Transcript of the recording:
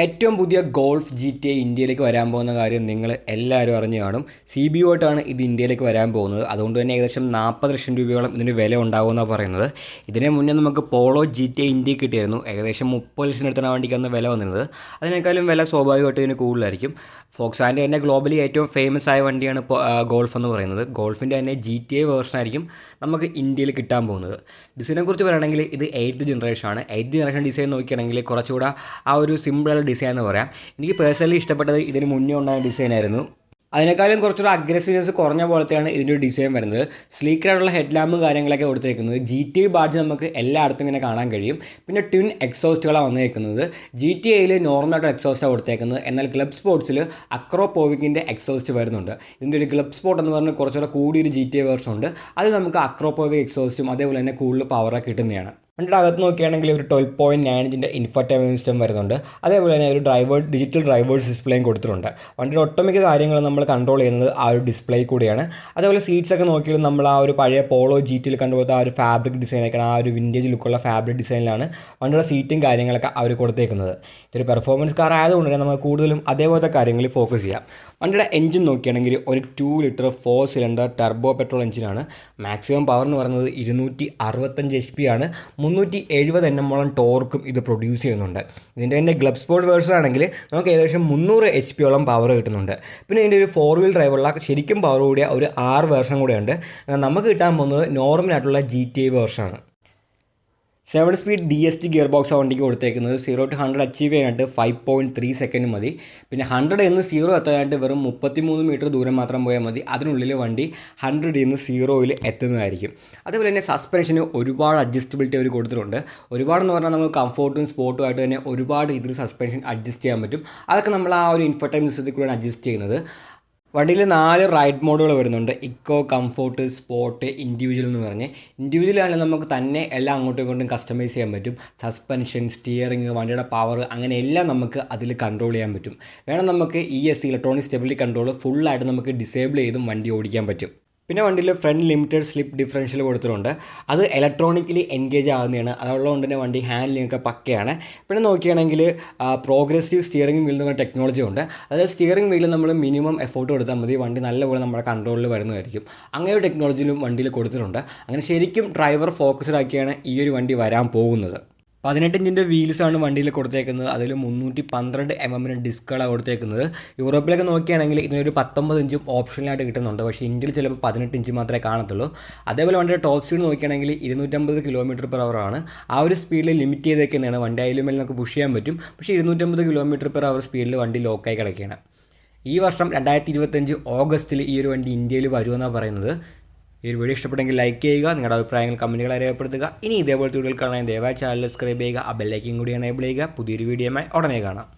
ഏറ്റവും പുതിയ golf G T I ഇന്ത്യയിലേക്ക് വരാൻ പോകുന്ന കാര്യം നിങ്ങൾ എല്ലാവരും അറിഞ്ഞു കാണും. സി ബി ആയിട്ടാണ് ഇത് ഇന്ത്യയിലേക്ക് വരാൻ പോകുന്നത്. അതുകൊണ്ട് തന്നെ ഏകദേശം നാൽപ്പത് ലക്ഷം രൂപയോളം ഇതിന് വില ഉണ്ടാകുമെന്നാണ് പറയുന്നത്. ഇതിന് മുന്നേ നമുക്ക് Polo G T I India കിട്ടിയായിരുന്നു. ഏകദേശം മുപ്പത് ലക്ഷത്തിനടുത്താണ് വണ്ടിക്ക് വേണ്ടിക്കാണ് വില വന്നിരുന്നത്. അതിനേക്കാളും വില സ്വാഭാവികമായിട്ടും ഇതിന് കൂടുതലായിരിക്കും. ഫോക്സാന്റെ തന്നെ ഗ്ലോബലി ഏറ്റവും ഫേമസ് ആയ വണ്ടിയാണ് ഗോൾഫ് എന്ന് പറയുന്നത്. ഗോൾഫിന്റെ തന്നെ ജി ടി ഐ വേർഷൻ ആയിരിക്കും നമുക്ക് ഇന്ത്യയിൽ കിട്ടാൻ പോകുന്നത്. ഡിസൈനെ കുറിച്ച് പറയുകയാണെങ്കിൽ ഇത് എയ്ത്ത് ജനറേഷൻ ആണ്. എയ്ത്ത് ജനറേഷൻ ഡിസൈൻ നോക്കിയാണെങ്കിൽ കുറച്ചുകൂടെ ആ ഒരു സിമ്പിൾ ഡിസൈൻ എന്ന് പറയാം. എനിക്ക് പേഴ്സണലി ഇഷ്ടപ്പെട്ടത് ഇതിന് മുന്നേ ഉണ്ടായ ഡിസൈൻ ആയിരുന്നു. അതിനേക്കാളും കുറച്ചുകൂടെ അഗ്രസീവ്നെസ് കുറഞ്ഞ പോലത്തെയാണ് ഇതിന്റെ ഡിസൈൻ വരുന്നത്. സ്ലീക്കറായിട്ടുള്ള ഹെഡ് ലാമ്പും കാര്യങ്ങളൊക്കെ കൊടുത്തേക്കുന്നത്. ജി ടി ബാഡ്ജ് നമുക്ക് എല്ലായിടത്തും ഇങ്ങനെ കാണാൻ കഴിയും. പിന്നെ ട്വിൻ എക്സോസ്റ്റുകളാണ് വന്നേക്കുന്നത്. ജി ടി എയിൽ നോർമലായിട്ട് എക്സോസ്റ്റാണ് കൊടുത്തേക്കുന്നത്. എന്നാൽ ക്ലബ് സ്പോർട്സിൽ അക്രോ പോവിക്കിന്റെ എക്സോസ്റ്റ് വരുന്നുണ്ട്. ഇതിന്റെ ഒരു ക്ലബ് സ്പോർട്ട് എന്ന് പറഞ്ഞാൽ കുറച്ചുകൂടെ കൂടിയൊരു ജി ടി എ വേർഷൻ ഉണ്ട്. അത് നമുക്ക് അക്രോ പോവിക് എക്സോസ്റ്റും അതേപോലെ തന്നെ കൂടുതൽ പവറൊക്കെ കിട്ടുന്നതാണ്. വണ്ടിയുടെ അകത്ത് നോക്കുകയാണെങ്കിൽ ഒരു ട്വൽവ് പോയിന്റ് നയൻ ഇഞ്ചിന്റെ ഇൻഫർടൈൻമെന്റ് സിസ്റ്റം വരുന്നുണ്ട്. അതേപോലെ തന്നെ ഒരു ഡ്രൈവർ ഡിജിറ്റൽ ഡ്രൈവേഴ്സ് ഡിസ്പ്ലേയും കൊടുത്തിട്ടുണ്ട്. വണ്ടിയുടെ ഒട്ടുമിക്ക കാര്യങ്ങൾ നമ്മൾ കൺട്രോൾ ചെയ്യുന്നത് ആ ഒരു ഡിസ്പ്ലേ കൂടിയാണ്. അതേപോലെ സീറ്റ്സ് ഒക്കെ നോക്കിയാൽ നമ്മൾ ആ ഒരു പഴയ പോളോ ജി ടിയിൽ കണ്ടുപോലത്തെ ആ ഒരു ഫാബ്രിക് ഡിസൈനൊക്കെയാണ് ആ ഒരു വിന്റേജ് ലുക്കുള്ള ഫാബ്രിക് ഡിസൈനിലാണ് വണ്ടിയുടെ സീറ്റും കാര്യങ്ങളൊക്കെ അവർ കൊടുത്തേക്കുന്നത്. ഇതൊരു പെർഫോമൻസ് കാർ ആയതുകൊണ്ട് തന്നെ നമുക്ക് കൂടുതലും അതേപോലത്തെ കാര്യങ്ങളിൽ ഫോക്കസ് ചെയ്യാം. വണ്ടിയുടെ എഞ്ചിൻ നോക്കിയാണെങ്കിൽ ഒരു two litre four cylinder turbo petrol എഞ്ചിനാണ് മാക്സിമം പവർ എന്ന് പറയുന്നത് ഇരുന്നൂറ്റി അറുപത്തഞ്ച് എച്ച് പി ആണ്. മുന്നൂറ്റി എഴുപത് എൻ മോളം ടോർക്കും ഇത് പ്രൊഡ്യൂസ് ചെയ്യുന്നുണ്ട്. ഇതിന്റെ തന്നെ ഗ്ലബ് സ്പോർട്ട് വേർഷൻ ആണെങ്കിൽ നമുക്ക് ഏകദേശം മുന്നൂറ് എച്ച് ഓളം പവർ കിട്ടുന്നുണ്ട്. പിന്നെ ഇതിന്റെ ഒരു ഫോർ വീൽ ഡ്രൈവുള്ള ശരിക്കും പവർ കൂടിയ ഒരു ആറ് വേർഷൻ കൂടെയുണ്ട്. നമുക്ക് കിട്ടാൻ പോകുന്നത് നോർമലായിട്ടുള്ള G T I വേർഷനാണ് seven speed D S T gear box വണ്ടിക്ക് കൊടുത്തേക്കുന്നത്. സീറോ ടു ഹൺഡ്രഡ് അച്ചീവ് ചെയ്യാനായിട്ട് ഫൈവ് പോയിന്റ് ത്രീ സെക്കൻഡ് മതി. പിന്നെ ഹൺഡ്രഡ് എന്ന് സീറോ എത്താനായിട്ട് വെറും മുപ്പത്തി മൂന്ന് മീറ്റർ ദൂരം മാത്രം പോയാൽ മതി. അതിനുള്ളിൽ വണ്ടി ഹൺഡ്രഡിൽ നിന്ന് സീറോയിൽ എത്തുന്നതായിരിക്കും. അതുപോലെ തന്നെ സസ്പെൻഷന് ഒരുപാട് അഡ്ജസ്റ്റബിലിറ്റി അവർ കൊടുത്തിട്ടുണ്ട്. ഒരുപാടെന്ന് പറഞ്ഞാൽ നമുക്ക് കംഫോർട്ടും സ്പോർട്ടും ആയിട്ട് തന്നെ ഒരുപാട് രീതിയിൽ സസ്പെൻഷൻ അഡ്ജസ്റ്റ് ചെയ്യാൻ പറ്റും. അതൊക്കെ നമ്മൾ ആ ഒരു ഇൻഫർടൈം സിസ്റ്റത്തിൽ കൂടെയാണ് അഡ്ജസ്റ്റ് ചെയ്യുന്നത്. വണ്ടിയിൽ നാല് റൈഡ് മോഡുകൾ വരുന്നുണ്ട്. ഇക്കോ കംഫോർട്ട് സ്പോർട്ട് ഇൻഡിവിജ്വൽ എന്ന് പറഞ്ഞ്. ഇൻഡിവിജ്വൽ ആണെങ്കിൽ നമുക്ക് തന്നെ എല്ലാം അങ്ങോട്ടും ഇങ്ങോട്ടും കസ്റ്റമൈസ് ചെയ്യാൻ പറ്റും. സസ്പെൻഷൻ സ്റ്റിയറിംഗ് വണ്ടിയുടെ പവർ അങ്ങനെ എല്ലാം നമുക്ക് അതിൽ കൺട്രോൾ ചെയ്യാൻ പറ്റും. വേണം നമുക്ക് E S electronic stability control ഫുള്ളായിട്ട് നമുക്ക് ഡിസേബിൾ ചെയ്തും വണ്ടി ഓടിക്കാൻ പറ്റും. പിന്നെ വണ്ടിയിൽ ഫ്രണ്ട് ലിമിറ്റഡ് സ്ലിപ്പ് ഡിഫറൻഷ്യൽ കൊടുത്തിട്ടുണ്ട്. അത് ഇലക്ട്രോണിക്കലി എൻഗേജ് ആകുന്നതാണ് അതുള്ളതുകൊണ്ട് തന്നെ വണ്ടി ഹാൻഡ്ലിംഗ് ഒക്കെ പക്കയാണ്. പിന്നെ നോക്കുകയാണെങ്കിൽ പ്രോഗ്രസീവ് സ്റ്റിയറിംഗ് വീൽ എന്ന ടെക്നോളജി ഉണ്ട്. അതായത് സ്റ്റിയറിംഗ് വീലിൽ നമ്മൾ മിനിമം എഫോർട്ട് കൊടുത്താൽ മതി. വണ്ടി നല്ലപോലെ നമ്മുടെ കൺട്രോളിൽ വരുന്നതായിരിക്കും. അങ്ങനെ ഒരു ടെക്നോളജിയിലും വണ്ടിയിൽ കൊടുത്തിട്ടുണ്ട്. അങ്ങനെ ശരിക്കും ഡ്രൈവർ ഫോക്കസ്ഡ് ആക്കിയാണ് ഈ ഒരു വണ്ടി വരാൻ പോകുന്നത്. പതിനെട്ട് ഇഞ്ചിന്റെ വീൽസാണ് വണ്ടിയിൽ കൊടുത്തേക്കുന്നത്. അതിൽ മുന്നൂറ്റി പന്ത്രണ്ട് എം എമ്മിന് ഡിസ്കുകളാണ് കൊടുത്തേക്കുന്നത്. യൂറോപ്പിലൊക്കെ നോക്കുകയാണെങ്കിൽ ഇതിനൊരു പത്തൊമ്പത് ഇഞ്ചും ഓപ്ഷനിലായിട്ട് കിട്ടുന്നുണ്ട്. പക്ഷേ ഇന്ത്യയിൽ ചിലപ്പോൾ പതിനെട്ട് ഇഞ്ച് മാത്രമേ കാണത്തുള്ളൂ. അതേപോലെ വണ്ടിയുടെ ടോപ്പ് സ്പീഡ് നോക്കുകയാണെങ്കിൽ ഇരുന്നൂറ്റമ്പത് കിലോമീറ്റർ പെർ അവറാണ് ആ ഒരു സ്പീഡിൽ ലിമിറ്റ് ചെയ്തേക്കുന്നതാണ്. വണ്ടി അതിലും മേലെ നമുക്ക് പുഷ് ചെയ്യാൻ പറ്റും. പക്ഷേ ഇരുന്നൂറ്റമ്പത് കിലോമീറ്റർ പെർ അവർ സ്പീഡിൽ വണ്ടി ലോക്കായി കിടക്കുകയാണ്. ഈ വർഷം രണ്ടായിരത്തി ഇരുപത്തഞ്ച് ഓഗസ്റ്റിൽ ഈ ഒരു വണ്ടി ഇന്ത്യയിൽ വരുമെന്നാണ് പറയുന്നത്. ഈ ഒരു വീഡിയോ ഇഷ്ടപ്പെട്ടെങ്കിൽ ലൈക്ക് ചെയ്യുക നിങ്ങളുടെ അഭിപ്രായങ്ങൾ കമന്റുകളെ രേഖപ്പെടുത്തുക. ഇനി ഇതേപോലത്തെ വീഡിയോകൾ കാണാൻ ദയവായി ചാനൽ സബ്സ്ക്രൈബ് ചെയ്യുക ആ ബെല്ലൈക്കും കൂടി എനേബിൾ ചെയ്യുക. പുതിയൊരു വീഡിയോയുമായി ഉടനെ കാണാം.